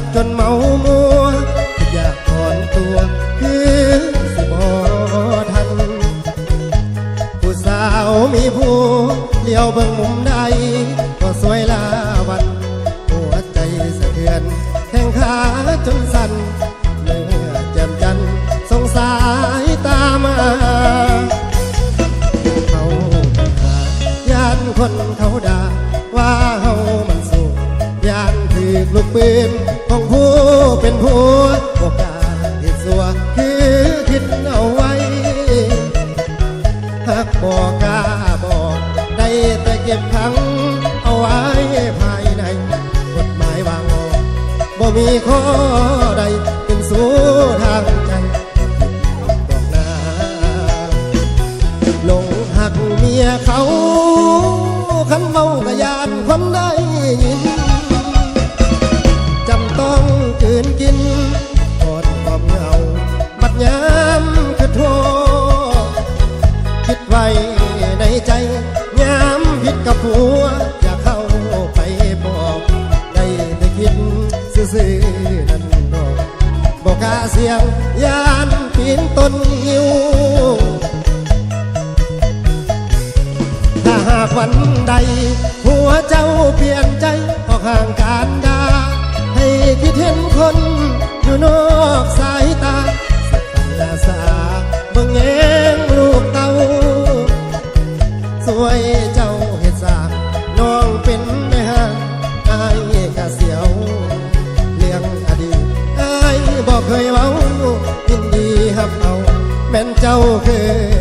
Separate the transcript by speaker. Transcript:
Speaker 1: ากจนเมามัว อยากถอนตัว คือสบอทัน ผู้สาวมีผู้เลี้ยวเบิ่งมุมใด ก็สวยลาวัน หัวใจสะเทือน แข้งขาจนสั่นเนื่อแจ่มจันสงสายตามาเขาหาญาติคนเขาด่าว่า ลูกปืนของผู้เป็นผัวโอกาสที่สัวคือคิดเอาไว้หากบอกกล้าบอกได้แต่เก็บขังเอาไว้ภายในกฎหมายวางออกบ่มีข้อใดเป็นสู้ทางใจบอกนาหลงหักเมียเขาขันเมากะยา ซื่อนั่นดอกบอกกล้าเสียงยานปีนต้นงิ้วถ้าหากวันใด หัวเจ้าเปลี่ยนใจออกห่างการดา ให้คิดเห็นคนอยู่นอกสายตาสักปัญญาสาเบิ่งแงงลูกเตาสวยจ บอกเคยเว้ายินดีฮับเอาแม่นเจ้าเคย